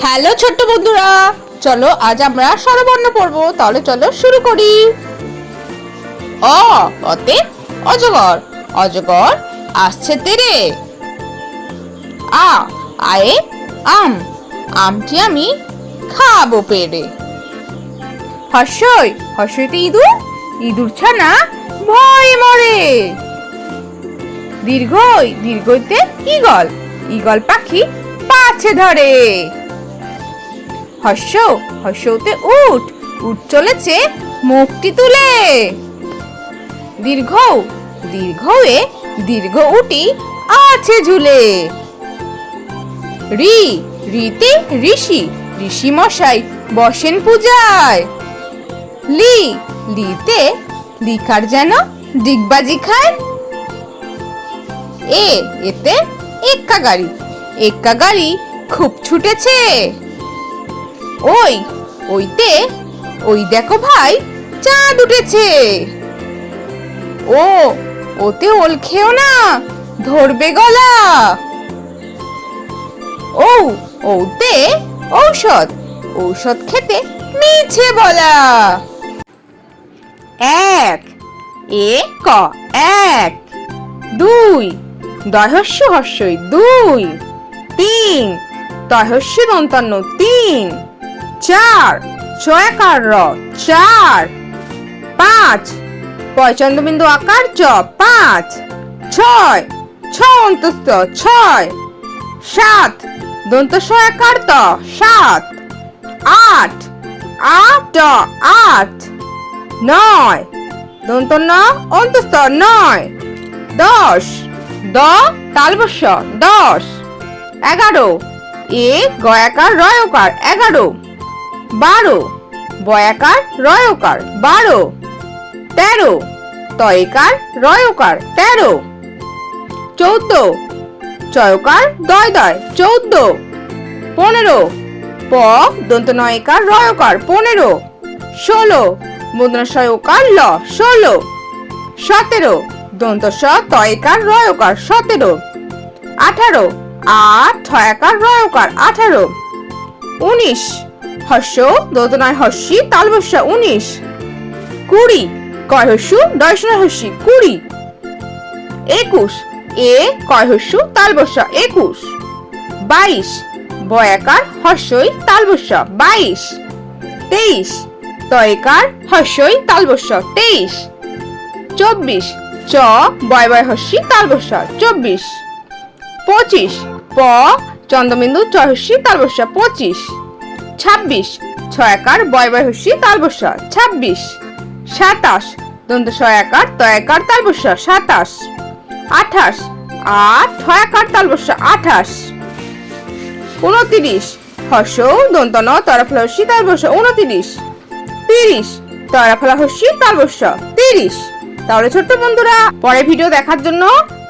Hello ছোট্ট বন্ধুরা, চলো আজ আমরা স্বরবর্ণ পড়ব তাহলে চলো শুরু করি। অ, অতে অজগর অজগর আসছে তেরে। আ, আয়ে আম, আমটি আমি খাব পেরে। হর্ষই হর্ষইতে ইঁদুর ইঁদুর ছানা ভয়ে মরে। দীর্ঘই, দীর্ঘইতে ইগল ইগল পাখি পাছে ধরে। হর্ষ, হর্ষতে উঠ উঠ চলেছে মুখটি তুলে। দীর্ঘ, দীর্ঘয়ে দীর্ঘ উটি আছে ঝুলে। রি, রিতে, ঋষি ঋষি মশাই বসেন পূজায়। লি, লিতে লিখার যেন ডিগবাজি খায়। এ, এতে এক্কা গাড়ি এক্কা গাড়ি খুব ছুটেছে। ওই, ওইতে, ওই দেখো ভাই, চাঁদ উঠেছে। ও, ওতে ওল খেও না, ধরবে গলা। ও, ওতে ঔষধ ঔষধ খেতে মিছে বলা। এক, এ, ক, এক, দুই দহস্য হর্ষই দুই, তিন দহস্য দন্তান্ন তিন। চার ছয়াকার র? চার। পাঁচ। পয়চন্দ্রবিন্দু আকার চ, পাঁচ। ছয়। ছ অন্তস্থ, ছয়। সাত। দন্ত সয়াকার ত, সাত। আট। আট আট। নয়। দন্ত ন, অন্তস্থ, নয়। দশ। দ তালবস্য দশ। এগারো। এ গয়াকার রয়কার এগারো। বারো। বয়াকার, রয়কার, বারো। তেরো। তয়কার, রয়কার, তেরো। চৌদ্দ। চয়কার দয় দয় চৌদ্দ। পনেরো। প দন্ত নয়কার রয়কার, পনেরো। ষোলো। মুদ্রাশয়কার, ল, ষোলো। সতেরো। দন্ত স তয়কার, রয়কার, সতেরো। আঠারো। আট ছয়াকার, রয়কার, আঠারো। উনিশ। হর্ষ, দোদনায় হর্ষি তালবস্য উনিশ। কুড়ি, কয় হস্যু দর্শনায় হস্যি কুড়ি। একুশ, এ, কয় হস্যু তালবস্য একুশ। বাইশ, বয়াকার, হর্ষই তালবস্য বাইশ। তেইশ, তয়কার, হর্ষই তালবস্য তেইশ। চব্বিশ, চ, বয় বয় হস্যি তালবস্য চব্বিশ। পঁচিশ, প, চন্দ্রবিন্দু চহস্যি তালবস্য পঁচিশ। ছাব্বিশ। ছয় ছয়াকার বয় বয় হস্যি তালবস্য ছাব্বিশ সাতাশ দন্ত ছয়াকার তয়াকার তালবস্য সাতাশ। আঠাশ। আট। ছয়াকার তালবস্য আঠাশ। উনতিরিশ। হর্ষ দন্তন তরফলা হস্যি তালবস্য উনতিরিশ। তিরিশ। তরফলা হস্যি তালবস্য তিরিশ। তাহলে ছোট্ট বন্ধুরা পরে ভিডিও দেখার জন্য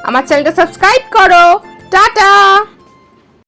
আমার চ্যানেলটা সাবস্ক্রাইব করো। টাটা!